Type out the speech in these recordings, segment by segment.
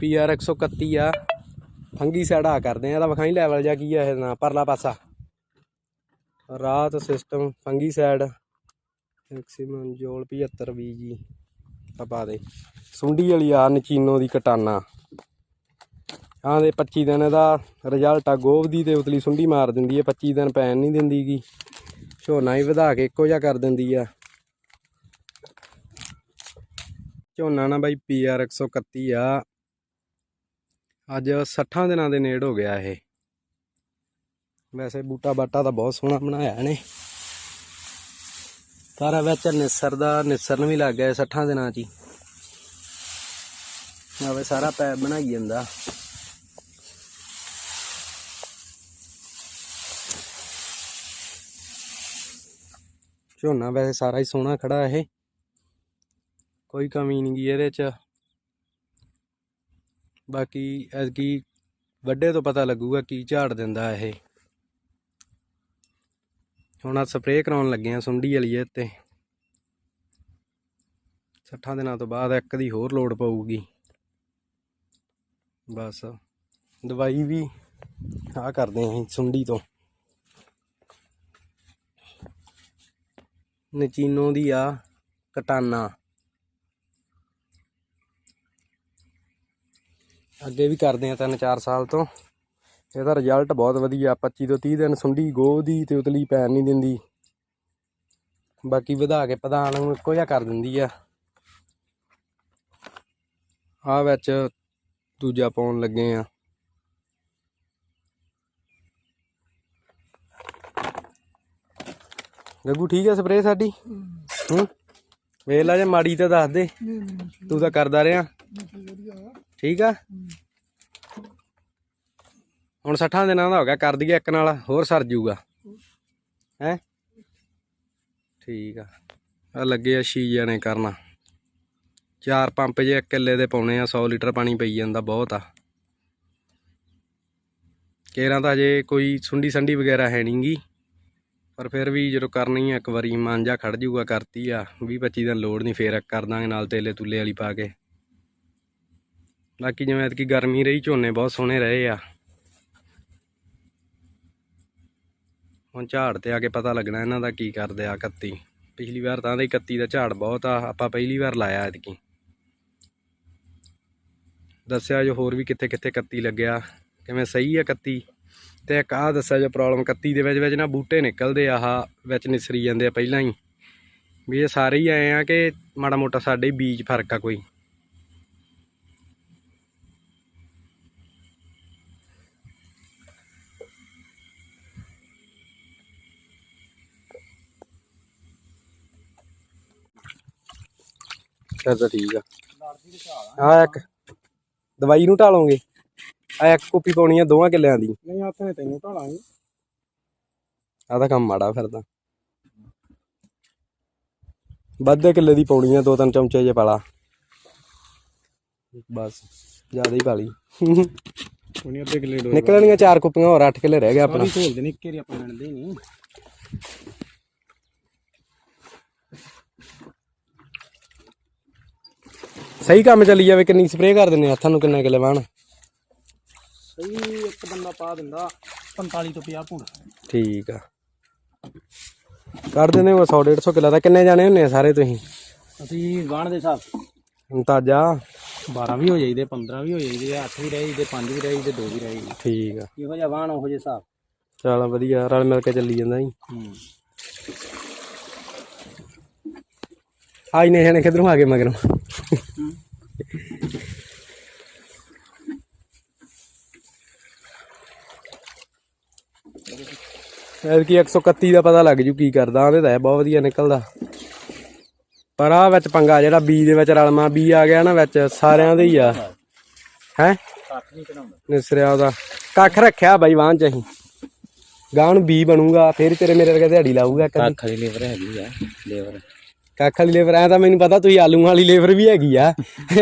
PR 131 ਆ। Fungi side ਆ ਕਰਦੇ ਆ, ਇਹਦਾ ਵਿਖਾਈ ਲੈਵਲ ਜਾਂ ਕੀ ਆ ਇਹ ਨਾ ਪਰਲਾ ਪਾਸਾ। ਰਾਤ ਸਿਸਟਮ ਫੰਗੀ ਸਾਈਡ ਮੈਕਸਿਮਮ ਜੋਲ 75 20 ਜੀ। ਪਾ ਦੇ। ਸੁੰਡੀ ਵਾਲੀ ਆ, ਨਚੀਨੋ ਦੀ ਕਟਾਨਾ। ਹਾਂ ਦੇ 25 ਦਿਨ ਇਹਦਾ ਰਿਜ਼ਲਟ ਆ ਗੋਭ ਦੀ ਤੇ ਉਤਲੀ ਸੁੰਡੀ ਮਾਰ ਦਿੰਦੀ ਹੈ 25 ਦਿਨ ਪੈਣ ਨਹੀਂ ਦਿੰਦੀਗੀ ਝੋਨਾ ਹੀ ਵਧਾ ਕੇ ਇੱਕੋ ਜਿਹਾ ਕਰ ਦਿੰਦੀ ਆ। ਝੋਨਾ ਨਾ ਬਾਈ ਪੀਆਰ 131 ਆ। ਅੱਜ 60 ਦਿਨਾਂ ਦੇ ਨੇੜ ਹੋ ਗਿਆ ਇਹ। ਵੈਸੇ ਬੂਟਾ ਬਾਟਾ ਤਾਂ ਬਹੁਤ ਸੋਹਣਾ ਬਣਾਇਆ ਇਹਨੇ। ਸਾਰਾ ਵਿੱਚ ਨਿਸਰ ਦਾ ਨਿਸਰਨ ਵੀ ਲੱਗ ਗਿਆ 60 ਦਿਨਾਂ 'ਚ ਹੀ। ਆਵੇ ਸਾਰਾ ਪੈਪ ਬਣਾਈ ਜਾਂਦਾ। ਝੋਨਾ ਵੈਸੇ ਸਾਰਾ ਹੀ ਸੋਹਣਾ ਖੜਾ ਇਹ। ਕੋਈ ਕਮੀ ਨਹੀਂ ਗੀ ਇਹਦੇ 'ਚ। ਬਾਕੀ ਐਤਕੀ ਵੱਡੇ ਤੋਂ ਪਤਾ ਲੱਗੂਗਾ ਕੀ ਝਾੜ ਦਿੰਦਾ ਇਹ। ਹੁਣ ਆ ਸਪਰੇਅ ਕਰਾਉਣ ਲੱਗੇ ਆ ਸੁੰਡੀ ਵਾਲੀ ਇਹ ਤੇ 60 ਦਿਨਾਂ ਤੋਂ ਬਾਅਦ ਇੱਕ ਦੀ ਹੋਰ ਲੋਡ ਪਊਗੀ। ਬਸ, ਦਵਾਈ ਵੀ ਆ ਕਰਦੇ ਆਂ ਅਸੀਂ ਸੁੰਡੀ ਤੋਂ। ਨਚੀਨੋ ਦੀ ਆ ਕਟਾਨਾ। ਅੱਗੇ ਵੀ ਕਰਦੇ ਆ ਤਿੰਨ ਚਾਰ ਸਾਲ ਤੋਂ। ਇਹਦਾ ਰਿਜ਼ਲਟ ਬਹੁਤ ਵਧੀਆ 25 ਤੋਂ 30 ਦਿਨ ਸੁੰਡੀ ਗੋਹ ਦੀ ਤੇ ਉਤਲੀ ਪੈਣ ਨਹੀਂ ਦਿੰਦੀ। ਬਾਕੀ ਵਧਾ ਕੇ ਪ੍ਰਧਾਨ ਨੂੰ ਇੱਕੋ ਜਿਹਾ ਕਰ ਦਿੰਦੀ ਆ। ਆ ਵਿੱਚ ਦੂਜਾ ਪਾਉਣ ਲੱਗੇ ਆ। ਗੱਗੂ ਠੀਕ ਹੈ ਸਪਰੇਅ ਸਾਡੀ? ਹੂੰ। ਵੇਖ ਲਾ ਜੇ ਮਾੜੀ ਤਾਂ ਦੱਸ ਦੇ। ਤੂੰ ਤਾਂ ਕਰਦਾ ਰਿਹਾ। ਠੀਕ ਆ? ਹੁਣ 60 ਦਿਨਾਂ ਦਾ ਹੋ ਗਿਆ, ਕਰ ਦਈਏ ਇੱਕ ਨਾਲ, ਹੋਰ ਸਰ ਜੂਗਾ। ਹੈ? ਠੀਕ ਆ। ਆ ਲੱਗੇ ਆ ਛੀ ਜਣੇ ਕਰਨਾ। ਚਾਰ ਪੰਪ ਜੇ ਇੱਕ ਕਿੱਲੇ ਦੇ ਪਾਉਣੇ ਆ 100 ਲੀਟਰ ਪਾਣੀ ਪਈ ਜਾਂਦਾ ਬਹੁਤ ਆ। ਕੇਰਾਂ ਤਾਂ ਅਜੇ ਕੋਈ ਸੁੰਡੀ ਸੰਡੀ ਵਗੈਰਾ ਹੈ ਨਹੀਂਗੀ ਪਰ ਫਿਰ ਵੀ ਜਦੋਂ ਕਰਨੀ ਆ, ਇੱਕ ਵਾਰੀ ਮਾਂਜਾ ਖੜ ਜੂਗਾ, ਕਰਤੀ ਆ। 20 25 ਦਿਨ ਲੋੜ ਨਹੀਂ ਫੇਰ ਕਰ ਦਾਂਗੇ ਨਾਲ ਤੇਲੇ ਤੁਲੇ ਵਾਲੀ ਪਾ ਕੇ। ਬਾਕੀ ਜਿਵੇਂ ਐਤਕੀ ਗਰਮੀ ਰਹੀ, ਝੋਨੇ ਬਹੁਤ ਸੋਹਣੇ ਰਹੇ ਆ। ਹੁਣ ਝਾੜ ਤੇ ਆ ਕੇ ਪਤਾ ਲੱਗਣਾ ਇਹਨਾਂ ਦਾ ਕੀ ਕਰਦੇ ਆ 31 ਪਿਛਲੀ ਵਾਰ ਤਾਂ ਦੇ 31 ਦਾ ਝਾੜ ਬਹੁਤ ਆ, ਆਪਾਂ ਪਹਿਲੀ ਵਾਰ ਲਾਇਆ ਐਤਕੀ। ਦੱਸਿਆ ਜੋ ਹੋਰ ਵੀ ਕਿੱਥੇ ਕਿੱਥੇ 31 ਲੱਗਿਆ, ਕਿਵੇਂ ਸਹੀ ਆ 31 ਤੇ ਇੱਕ ਆਹ ਦੱਸਿਆ ਜੋ ਪ੍ਰੋਬਲਮ 31 ਦੇ ਵਿੱਚ ਵਿੱਚ ਨਾ ਬੂਟੇ ਨਿਕਲਦੇ ਆ, ਆਹ ਵਿੱਚ ਨਿਸਰੀ ਜਾਂਦੇ ਆ ਪਹਿਲਾਂ ਹੀ। ਵੀ ਇਹ ਸਾਰੇ ਹੀ ਆਏ ਆ ਕਿ ਮਾੜਾ ਮੋਟਾ ਸਾਡੇ ਹੀ ਬੀਜ ਫ਼ਰਕ ਆ ਕੋਈ। ਫਿਰ ਤਾਂ ਠੀਕ ਆ। ਆ ਇੱਕ। ਦਵਾਈ ਨੂੰ ਢਾਲੋਗੇ। ਆ ਇੱਕ ਕਾਪੀ ਪਾਉਣੀ ਆ ਦੋਵਾਂ ਕਿੱਲਿਆਂ ਦੀ। ਨਹੀਂ ਹੱਥ ਨੇ ਤੈਨੂੰ ਢਾਲਾਂਗੇ। ਆ ਤਾਂ ਕੰਮ ਮਾੜਾ ਫਿਰ ਤਾਂ। ਵੱਧੇ ਕਿੱਲੇ ਦੀ ਪਾਉਣੀ ਆ ਦੋ ਤਿੰਨ ਚਮਚੇ ਜੇ ਪਾਲਾ। ਬਸ ਜ਼ਿਆਦਾ ਹੀ ਪਾਲੀ ਅੱਧੇ ਕਿੱਲੇ ਨਿਕਲਣੀਆਂ ਚਾਰ ਕੁੱਪੀਆਂ ਹੋਰ 8 ਕਿੱਲੇ ਰਹਿ ਗਏ ਆਪਣਾ। ਆਪਣਾ ਢੋਲ ਦੇ ਨਿੱਕੇ ਰੀ ਆਪਾਂ ਲੈਣਦੇ ਨਹੀਂ। ਸਹੀ ਕੰਮ ਚੱਲੀ ਜਾਵੇ ਕਿੰਨੀ ਸਪਰੇਅ ਕਰ ਦਿੰਨੇ ਹੱਥਾਂ ਨੂੰ ਕਿੰਨਾ ਕਿੱਲੇ ਵਾਣ ਸਹੀ ਇੱਕ ਬੰਦਾ ਪਾ ਦਿੰਦਾ 45 ਤੋਂ 50 ਪੁੰਡ ਠੀਕ ਆ। ਕਰ ਦਿੰਦੇ ਹੋ 100 150 ਕਿੱਲਾ ਦਾ ਕਿੰਨੇ ਜਾਣੇ ਹੁੰਨੇ ਆ ਸਾਰੇ ਤੁਸੀਂ? ਅਸੀਂ ਵਾਣ ਦੇ ਹਿਸਾਬ ਅੰਤਾਜਾ 12 ਵੀ ਹੋ ਜਾਈਦੇ 15 ਵੀ ਹੋ ਜਾਈਦੇ 8 ਵੀ ਰਹਿ ਜਾਈਦੇ 5 ਵੀ ਰਹਿ ਜਾਈਦੇ 2 ਵੀ ਰਹਿ ਜਾਈਦੇ। ਠੀਕ ਆ। ਇਹੋ ਜਿਹਾ ਵਾਣ ਉਹੋ ਜਿਹਾ ਹਿਸਾਬ। ਚਲ ਵਧੀਆ ਰਲ ਮਿਲ ਕੇ ਚੱਲੀ ਜਾਂਦਾ ਜੀ। ਹੂੰ। ਆਈ ਨੇ ਜਾਣੇ ਕਿਧਰੋਂ ਆ ਗਏ ਮਗਰੋਂ। ਐਰ ਕੀ 131 ਦਾ ਪਤਾ ਲੱਗ ਜੂ ਕੀ ਕਰਦਾ ਆਂਦੇ ਤਾਂ ਬਹੁਤ ਵਧੀਆ ਨਿਕਲਦਾ। ਪਰ ਆ ਵਿੱਚ ਪੰਗਾ ਜਿਹੜਾ ਬੀ ਦੇ ਵਿੱਚ ਰਲਮਾ, ਬੀ ਆ ਗਿਆ ਨਾ ਵਿੱਚ, ਸਾਰਿਆਂ ਦੇ ਹੀ ਆ। ਹੈ? ਨਿਸਰਿਆ ਉਹਦਾ। ਕੱਖ ਰੱਖਿਆ ਬਾਈ ਵਾਂ ਚ ਅਸੀਂ। ਗਾਂ ਨੂੰ ਬੀ ਬਣੂਗਾ, ਫੇਰ ਤੇਰੇ ਮੇਰੇ ਵਰਗਾ ਦਿਹਾੜੀ ਲਾਊਗਾ ਕਦੀ ਕੱਖ ਦੀ ਲੇਵਰ ਹੈਗੀ ਆ, ਲੇਵਰ। ਕੱਖ ਵਾਲੀ ਲੇਬਰ, ਐ ਤਾਂ ਮੈਨੂੰ ਪਤਾ ਤੁਸੀਂ ਆਲੂਆਂ ਵਾਲੀ ਲੇਬਰ ਵੀ ਹੈਗੀ ਆ।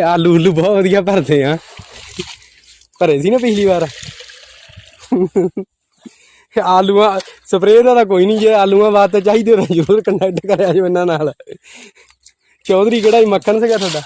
ਆਲੂ ਉਲੂ ਬਹੁਤ ਵਧੀਆ ਭਰਦੇ ਆ। ਭਰੇ ਸੀ ਨਾ ਪਿਛਲੀ ਵਾਰ? ਆਲੂਆਂ, ਸਪਰੇਅ ਦਾ ਤਾਂ ਕੋਈ ਨਹੀਂ ਜੇ ਆਲੂਆਂ ਵਾਸਤੇ ਚਾਹੀਦੇ ਤਾਂ ਜ਼ਰੂਰ ਕੰਟੈਕਟ ਕਰਿਆ ਜੀ ਇਹਨਾਂ ਨਾਲ। ਚੌਧਰੀ ਕਿਹੜਾ ਹੀ ਮੱਖਣ ਸੀਗਾ ਤੁਹਾਡਾ?